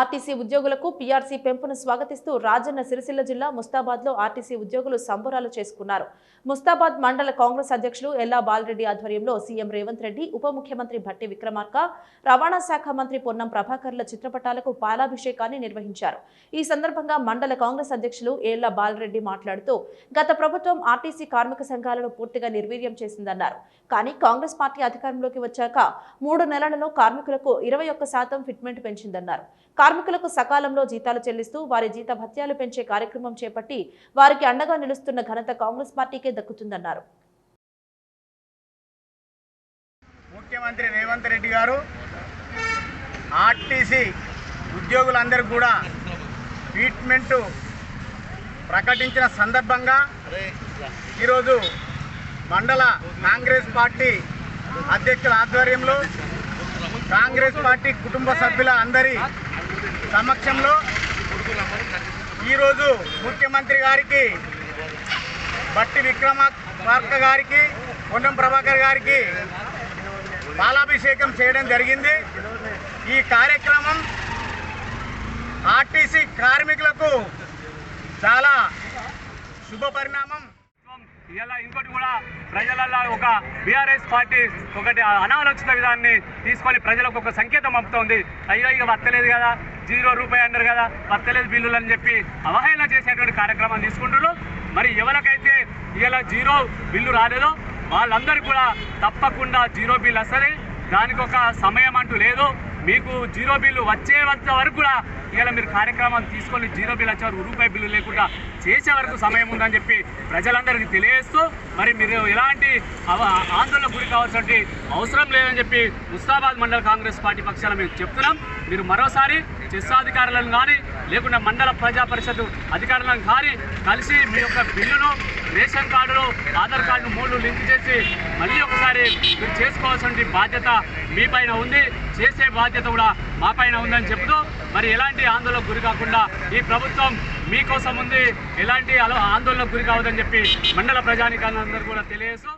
RTC ఉద్యోగులకు PRC పెంపును స్వాగతిస్తూ రాజన్న సిరిసిల్ల జిల్లా ముస్తాబాద్లో ఆర్టీసీ ఉద్యోగులు సంబరాలు చేసుకున్నారు. ముస్తాబాద్ మండల కాంగ్రెస్ అధ్యక్షులు ఎల్లా బాలరెడ్డి ఆధ్వర్యంలో సీఎం రేవంత్ రెడ్డి ఉప ముఖ్యమంత్రి భట్టి విక్రమార్క రవాణా శాఖ మంత్రి పొన్నం ప్రభాకర్ల చిత్రపటాలకు పాలాభిషేకాన్ని నిర్వహించారు. ఈ సందర్భంగా మండల కాంగ్రెస్ అధ్యక్షులు ఎల్లా బాలరెడ్డి మాట్లాడుతూ గత ప్రభుత్వం ఆర్టీసీ కార్మిక సంఘాలను పూర్తిగా నిర్వీర్యం చేసిందన్నారు. కానీ కాంగ్రెస్ పార్టీ అధికారంలోకి వచ్చాక మూడు నెలలలో కార్మికులకు ఇరవై ఒక్క శాతం ఫిట్మెంట్ పెంచిందన్నారు. కార్మికులకు సకాలంలో జీతాలు చెల్లిస్తూ వారి జీత భత్యాలు పెంచే కార్యక్రమం చేపట్టి వారికి అండగా నిలుస్తున్న ఘనత కాంగ్రెస్ పార్టీకే దక్కుతుందన్నారు. ముఖ్యమంత్రి రేవంత్ రెడ్డి గారు ఆర్టీసీ ఉద్యోగులందరికీ కూడా ట్రీట్మెంట్ ప్రకటించిన సందర్భంగా ఈరోజు మండల కాంగ్రెస్ పార్టీ అధ్యక్షుల ఆధ్వర్యంలో కాంగ్రెస్ పార్టీ కుటుంబ సభ్యుల అందరి సమక్షంలో ఈరోజు ముఖ్యమంత్రి గారికి బట్టి విక్రమార్క గారికి పొన్నం ప్రభాకర్ గారికి పాలాభిషేకం చేయడం జరిగింది. ఈ కార్యక్రమం ఆర్టీసీ కార్మికులకు చాలా శుభ పరిణామం. ఇలా ఇంకోటి కూడా ప్రజలలో ఒక బీఆర్ఎస్ పార్టీ ఒకటి అనాలోచిత విధాన్ని తీసుకొని ప్రజలకు ఒక సంకేతం పంపుతోంది. అయ్యో ఇక వత్తలేదు కదా. జీరో రూపాయి అన్నారు కదా వత్తలేదు బిల్లులు అని చెప్పి అవహేళన చేసేటువంటి కార్యక్రమం తీసుకుంటారు మరి ఎవరికైతే ఇలా జీరో బిల్లు రాలేదో వాళ్ళందరూ కూడా తప్పకుండా జీరో బిల్ వస్తుంది. దానికి ఒక సమయం అంటూ లేదు. మీకు జీరో బిల్లు వచ్చే వరకు కూడా ఇవాళ మీరు కార్యక్రమం తీసుకొని జీరో బిల్లు వచ్చే వరకు రూపాయి బిల్లు లేకుండా చేసే వరకు సమయం ఉందని చెప్పి ప్రజలందరికీ తెలియజేస్తూ మరి మీరు ఎలాంటి అవ- ఆందోళన గురి కావాల్సిన అవసరం లేదని చెప్పి ముస్తాబాద్ మండల కాంగ్రెస్ పార్టీ పక్షాన మేము చెప్తున్నాం. మీరు మరోసారి చెస్ అధికారులను కానీ లేకుండా మండల ప్రజా పరిషత్ అధికారులను కానీ కలిసి మీ యొక్క బిల్లును రేషన్ కార్డులో ఆధార్ కార్డును మూడు లింక్ చేసి మళ్ళీ ఒకసారి మీరు చేసుకోవాల్సిన బాధ్యత మీ పైన ఉంది. చేసే బాధ్యత కూడా మా పైన ఉందని చెబుతూ మరి ఎలాంటి ఆందోళనకు గురి కాకుండా ఈ ప్రభుత్వం మీకోసం ఉంది. ఎలాంటి అలో- ఆందోళనకు గురి కావద్దని చెప్పి మండల ప్రజానికాలందరూ కూడా తెలియజేస్తూ